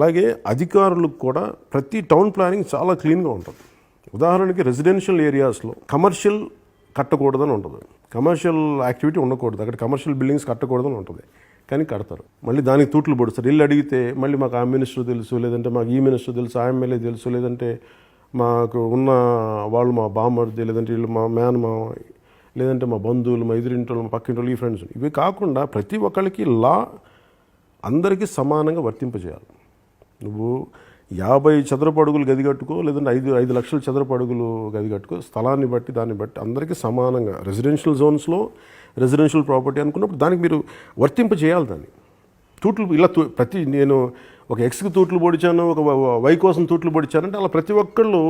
అలాగే అధికారులకు కూడా ప్రతి టౌన్ ప్లానింగ్ చాలా క్లీన్గా ఉంటుంది. ఉదాహరణకి రెసిడెన్షియల్ ఏరియాస్లో కమర్షియల్ కట్టకూడదని ఉంటుంది. కమర్షియల్ యాక్టివిటీ ఉండకూడదు. అక్కడ కమర్షియల్ బిల్డింగ్స్ కట్టకూడదని ఉంటుంది. కానీ కడతారు. మళ్ళీ దానికి తూట్లు పొడుస్తారు. ఇల్లు అడిగితే మళ్ళీ మాకు ఆ మినిస్టర్ తెలుసు లేదంటే మాకు ఈ మినిస్టర్ తెలుసు ఆ ఎమ్మెల్యే తెలుసు లేదంటే మాకు ఉన్న వాళ్ళు మా బామ్మర్ది లేదంటే వీళ్ళు మా మేన మా లేదంటే మా బంధువులు మా ఎదురింటోళ్ళు మా పక్కింటోళ్ళు ఈ ఫ్రెండ్స్ ఇవి కాకుండా ప్రతి ఒక్కరికి లా అందరికీ సమానంగా వర్తింపజేయాలి. నువ్వు యాభై చదరపు అడుగులు గది కట్టుకో లేదంటే ఐదు ఐదు లక్షల చదరపు అడుగులు గది కట్టుకో స్థలాన్ని బట్టి దాన్ని బట్టి అందరికీ సమానంగా రెసిడెన్షియల్ జోన్స్లో రెసిడెన్షియల్ ప్రాపర్టీ అనుకున్నప్పుడు దానికి మీరు వర్తింపజేయాలి దాన్ని. తూట్లు ఇలా ప్రతి నేను ఒక ఎక్స్కి తూట్లు పొడిచాను ఒక వ- వై కోసం తూట్లు పొడిచానంటే అలా ప్రతి ఒక్కళ్ళు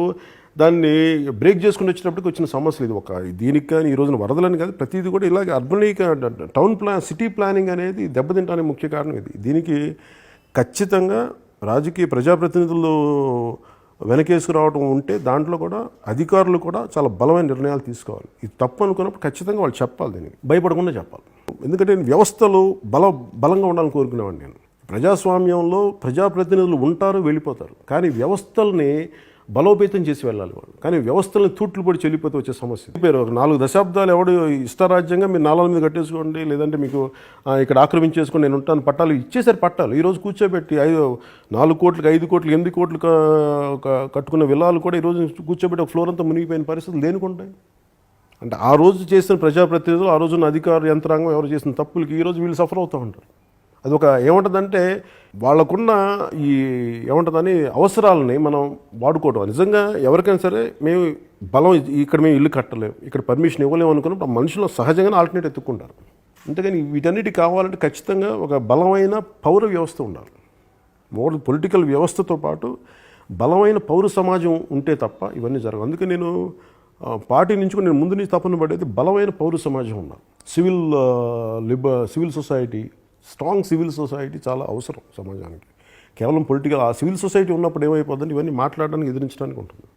దాన్ని బ్రేక్ చేసుకుని వచ్చినప్పటికి వచ్చిన సమస్యలు ఇది ఒక దీనికి కానీ ఈ రోజున వరదలని కాదు ప్రతిదీ కూడా ఇలాగే అర్బనీక టౌన్ ప్లాన్ సిటీ ప్లానింగ్ అనేది దెబ్బతింటానికి ముఖ్య కారణం ఇది. దీనికి ఖచ్చితంగా రాజకీయ ప్రజాప్రతినిధులు వెనకేసుకు రావడం ఉంటే దాంట్లో కూడా అధికారులు కూడా చాలా బలమైన నిర్ణయాలు తీసుకోవాలి. ఇది తప్పు అనుకున్నప్పుడు ఖచ్చితంగా వాళ్ళు చెప్పాలి దీనికి. భయపడకుండా చెప్పాలి. ఎందుకంటే నేను వ్యవస్థలు బల బలంగా ఉండాలని కోరుకునేవాడిని నేను. ప్రజాస్వామ్యంలో ప్రజాప్రతినిధులు ఉంటారు వెళ్ళిపోతారు. కానీ వ్యవస్థల్ని బలోపేతం చేసి వెళ్ళాలి వాళ్ళు. కానీ వ్యవస్థలను తూట్లు పడి చెల్లిపోతే వచ్చే సమస్య పేరు ఒక నాలుగు దశాబ్దాలు ఎవడు ఇష్టారాజ్యంగా మీరు నాలుగు మీద కట్టేసుకోండి లేదంటే మీకు ఇక్కడ ఆక్రమించేసుకొని నేను ఉంటాను పట్టాలు ఇచ్చేసారు పట్టాలు. ఈరోజు కూర్చోబెట్టి ఐదు నాలుగు కోట్లకు ఐదు కోట్లు ఎనిమిది కోట్లు కట్టుకున్న విల్లాలు కూడా ఈరోజు కూర్చోబెట్టి ఒక ఫ్లోర్ అంతా మునిగిపోయిన పరిస్థితులు దేనికుంటాయి? అంటే ఆ రోజు చేసిన ప్రజాప్రతినిధులు ఆ రోజున అధికార యంత్రాంగం ఎవరు చేసిన తప్పులకి ఈరోజు వీళ్ళు సఫర్ అవుతూ ఉంటారు. అది ఒక ఏముంటుందంటే వాళ్ళకున్న ఈ ఏముంటుందని అవసరాలని మనం వాడుకోవడం నిజంగా ఎవరికైనా సరే మేము బలం ఇక్కడ మేము ఇల్లు కట్టలేము ఇక్కడ పర్మిషన్ ఇవ్వలేము అనుకున్నప్పుడు మనుషులు సహజంగానే ఆల్టర్నేట్ ఎత్తుక్కుంటారు. అంతేగాని వీటన్నిటి కావాలంటే ఖచ్చితంగా ఒక బలమైన పౌర వ్యవస్థ ఉండాలి. మోర్ పొలిటికల్ వ్యవస్థతో పాటు బలమైన పౌర సమాజం ఉంటే తప్ప ఇవన్నీ జరగవు. అందుకే నేను పార్టీ నుంచి నేను ముందు నుంచి తపన పడేది బలమైన పౌర సమాజం ఉండాలి. Civil లిబ civil society strong civil society చాలా అవసరం సమాజానికి. కేవలం పొలిటికల్ ఆ సివిల్ సొసైటీ ఉన్నప్పుడు ఏమైపోద్దని ఇవన్నీ మాట్లాడడానికి ఎదిరించడానికి ఉంటుంది.